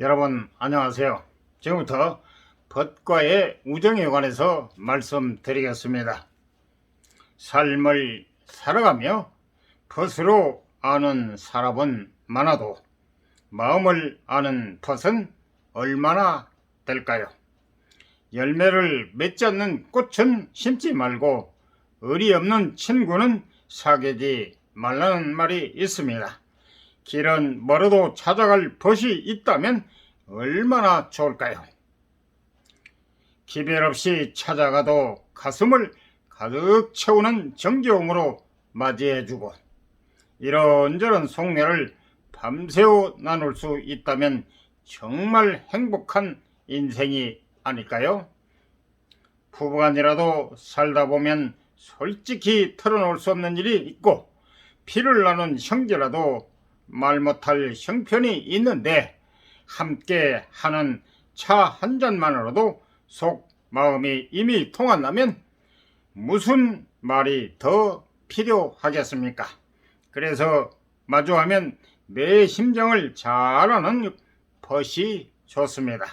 여러분 안녕하세요. 지금부터 벗과의 우정에 관해서 말씀드리겠습니다. 삶을 살아가며 벗으로 아는 사람은 많아도 마음을 아는 벗은 얼마나 될까요? 열매를 맺지 않는 꽃은 심지 말고 의리 없는 친구는 사귀지 말라는 말이 있습니다. 길은 멀어도 찾아갈 벗이 있다면 얼마나 좋을까요? 기별 없이 찾아가도 가슴을 가득 채우는 정겨움으로 맞이해주고 이런저런 속내를 밤새워 나눌 수 있다면 정말 행복한 인생이 아닐까요? 부부간이라도 살다 보면 솔직히 털어놓을 수 없는 일이 있고 피를 나눈 형제라도 말 못할 형편이 있는데 함께 하는 차 한 잔만으로도 속 마음이 이미 통한다면 무슨 말이 더 필요하겠습니까? 그래서 마주하면 내 심정을 잘 아는 벗이 좋습니다.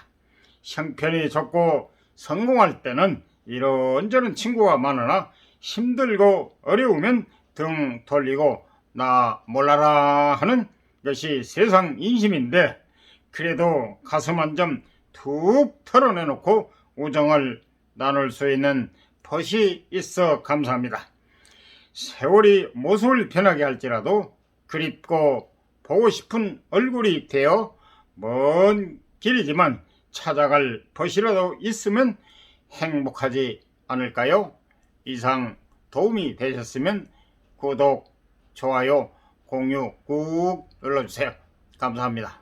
형편이 좋고 성공할 때는 이런저런 친구가 많으나 힘들고 어려우면 등 돌리고 나 몰라라 하는 것이 세상 인심인데 그래도 가슴 한 점 툭 털어내놓고 우정을 나눌 수 있는 벗이 있어 감사합니다. 세월이 모습을 변하게 할지라도 그립고 보고 싶은 얼굴이 되어 먼 길이지만 찾아갈 벗이라도 있으면 행복하지 않을까요? 이상 도움이 되셨으면 구독, 좋아요, 공유 꾹 눌러주세요. 감사합니다.